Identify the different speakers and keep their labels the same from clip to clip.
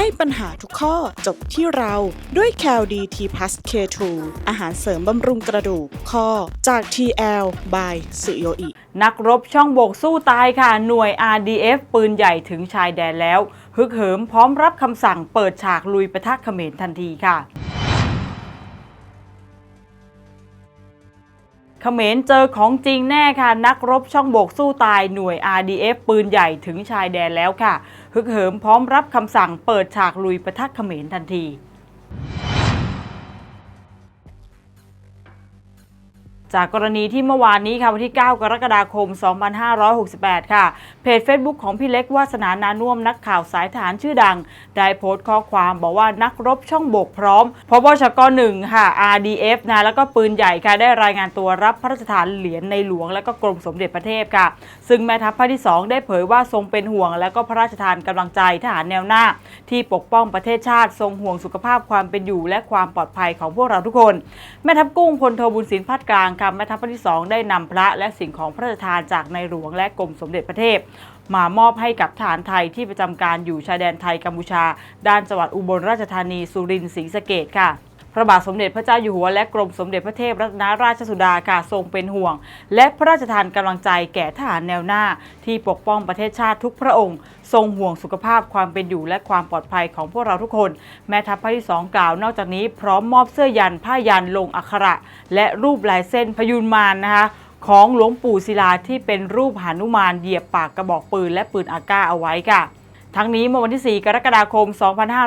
Speaker 1: ให้ปัญหาทุกข้อจบที่เราด้วย c a l d t p l u s K2 อาหารเสริมบำรุงกระดูกข้อจาก TL by สุโยอิ
Speaker 2: นักรบช่องบกสู้ตายค่ะ หน่วย RDF ปืนใหญ่ถึงชายแดนแล้ว ฮึกเหิมพร้อมรับคำสั่งเปิดฉากลุยปะทะเขมรทันทีค่ะเขมรเจอของจริงแน่ค่ะ นักรบช่องบกสู้ตายหน่วย RDF ปืนใหญ่ถึงชายแดนแล้วค่ะ ฮึกเหิมพร้อมรับคำสั่งเปิดฉากลุยประทักเขมรทันที จากกรณีที่เมื่อวานนี้ค่ะวันที่ 9 กรกฎาคม 2568 ค่ะ เพจ Facebook ของพี่เล็กวาสนานานุ่มนักข่าวสายทหารชื่อดัง ได้โพสต์ข้อความบอกว่านักรบช่องบกพร้อมพบชกหนึ่งค่ะ RDF นะแล้วก็ปืนใหญ่ค่ะได้รายงานตัวรับพระราชทานเหรียญในหลวงและก็กรมสมเด็จพระเทพค่ะ ซึ่งแม่ทัพภาคที่ 2 ได้เผยว่าทรงเป็นห่วง และก็พระราชทานกำลังใจทหารแนวหน้า ที่ปกป้องประเทศชาติ ทรงห่วงสุขภาพความเป็นอยู่ และความปลอดภัยของพวกเราทุกคน แม่ทัพกุ้งพลโทบุญสินพัดกลางค่ะแม่ทัพภาคที่ 2 ได้นำพระและสิ่งของพระราชทานจากในหลวงและกรมสมเด็จพระเทพมามอบให้กับทหารไทยที่ประจำการอยู่ชายแดนไทยกัมพูชา ด้านจังหวัดอุบลราชธานีสุรินทร์ศรีสะเกดค่ะ ระบาทสมเด็จพระเจ้าอยู่หัวและกรมสมเด็จพระเทพรัตนราชสุดาค่ะทรงเป็นห่วง และพระราชทานกำลังใจแก่ทหารแนวหน้า ที่ปกป้องประเทศชาติทุกพระองค์ ทรงห่วงสุขภาพความเป็นอยู่และความปลอดภัยของพวกเราทุกคน แม่ทัพภาคที่2กล่าวนอกจากนี้พร้อมมอบเสื้อยันผ้ายันลงอักขระ และรูปลายเส้นพยุนมารนะคะของหลวงปู่ศิลาที่เป็นรูปหานุมานเหยียบปากกระบอกปืนและปืนอาก้าเอาไว้ค่ะ ทั้งนี้เมื่อวันที่ 4 กรกฎาคม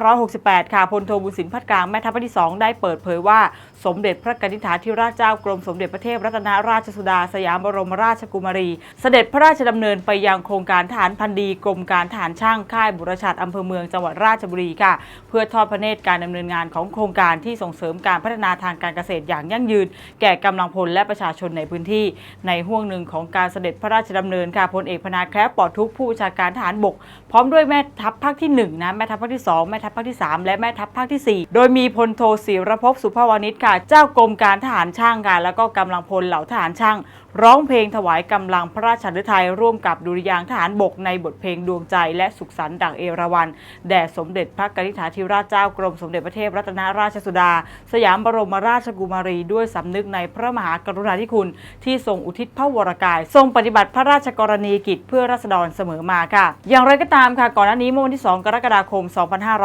Speaker 2: 2568 ค่ะพลโทบุญสินพัดกลางแม่ทัพภาคที่ 2 ได้เปิดเผยว่าสมเด็จพระกนิษฐาธิราชเจ้ากรมสมเด็จพระเทพรัตนราชสุดาสยามบรมราชกุมารี เสด็จพระราชดำเนินไปยังโครงการฐานพันดีกรมการฐานช่างค่ายบุรชัดอำเภอเมืองจังหวัดราชบุรีค่ะ เพื่อทอดพระเนตรการดำเนินงานของโครงการที่ส่งเสริมการพัฒนาทางการเกษตรอย่างยั่งยืน แก่กำลังพลและประชาชนในพื้นที่ ในห่วงหนึ่งของการเสด็จพระราชดำเนินค่ะพลเอกพนาแคล้วปอดทุกผู้บัญชาการทหารบก พร้อมด้วยแม่ทัพภาคที่1นะแม่ทัพภาคที่ 2 แม่ทัพภาคที่ 3 และแม่ทัพภาคทีสี่4 โดยมีพลโทศิรภพสุภาวานิชค่ะ เจ้ากรมการทหารช่างค่ะแล้วก็กำลังพลเหล่าทหารช่างร้องเพลงถวายกำลังพระราชฤทัยร่วมกับดุริยางทหารบกในบทเพลงดวงใจและสุขสันต์ดังเอราวัณแด่สมเด็จพระกนิษฐาธิราชเจ้ากรมสมเด็จพระเทพรัตนราชสุดา สยามบรมราชกุมารีด้วยสำนึกในพระมหากรุณาธิคุณ ที่ทรงอุทิศพระวรกาย ทรงปฏิบัติพระราชกรณียกิจเพื่อราษฎรเสมอมาค่ะ อย่างไรก็ตามค่ะก่อนหน้านี้เมื่อวันที่ 2 กรกฎาคม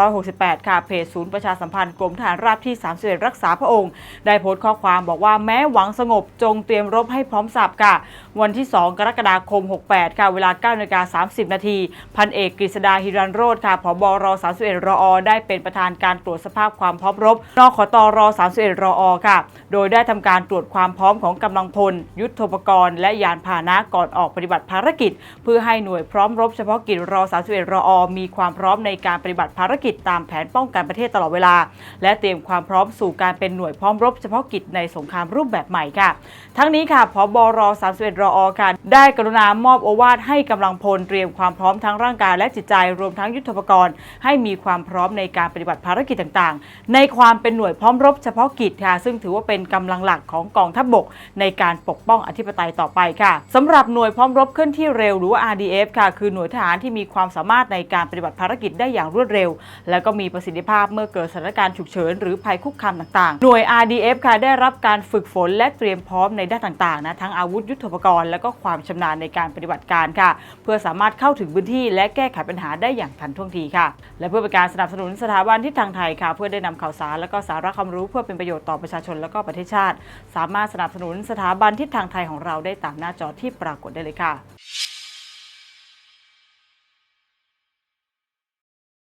Speaker 2: 2568 ค่ะเพจศูนย์ประชาสัมพันธ์กรมทหารราบที่ 31 รักษาพระองค์ ได้โพสต์ข้อความบอกว่าแม้หวังสงบจงเตรียมรบให้พร้อมสับค่ะ วันที่ 2 กรกฎาคม 68 ค่ะ เวลา9นาฬิกา30 นาที พันเอกกฤษดาฮิรันโรธค่ะผบร31รอได้เป็นประธานการตรวจสภาพความพร้อมรบ นขตร31รอค่ะ โดยได้ทำการตรวจความพร้อมของกำลังพล ยุทธปกรณ์ และยานพาหนะก่อนออกปฏิบัติภารกิจ เพื่อให้หน่วยพร้อมรบเฉพาะกิจร31รอมีความพร้อมในการปฏิบัติภารกิจตามแผนป้องกันประเทศตลอดเวลา และเตรียมความพร้อมสู่การเป็นหน่วยพร้อมรบเฉพาะกิจในสงครามรูปแบบใหม่ค่ะ ทั้งนี้ค่ะพบร31รออค่ะ ได้กรุณามอบโอวาทให้กำลังพลเตรียมความพร้อมทั้งร่างกายและจิตใจรวมทั้งยุทธปกรณ์ให้มีความพร้อมในการปฏิบัติภารกิจต่างๆ ในความเป็นหน่วยพร้อมรบเฉพาะกิจค่ะ ซึ่งถือว่าเป็นกำลังหลักของกองทัพบบก ในการปกป้องอธิปไตยต่อไปค่ะสำหรับหน่วยพร้อมรบเคลื่อนที่เร็วหรือว่า RDF ค่ะ คือหน่วยทหารที่มีความสามารถในการปฏิบัติภารกิจได้อย่างรวดเร็ว และก็มีประสิทธิภาพเมื่อเกิดสถานการณ์ฉุกเฉินหรือภัยคุกคามต่างๆ หน่วย RDF ค่ะได้รับการฝึกฝนและเตรียมพร้อมในด้านต่างๆนะทั้งอาวุธยุทโธปกรณ์ และก็ความชำนาญในการปฏิบัติการค่ะ เพื่อสามารถเข้าถึงพื้นที่ และแก้ไขปัญหาได้อย่างทันท่วงทีค่ะ และเพื่อเป็นการสนับสนุนสถาบันทิศทางไทยค่ะ เพื่อได้นำข่าวสารและก็สาระความรู้เพื่อเป็นประโยชน์ต่อประชาชนและก็ประเทศชาติ สามารถสนับสนุนสถาบันทิศทางไทยของเราได้ตามหน้าจอที่ปรากฏได้เลยค่ะ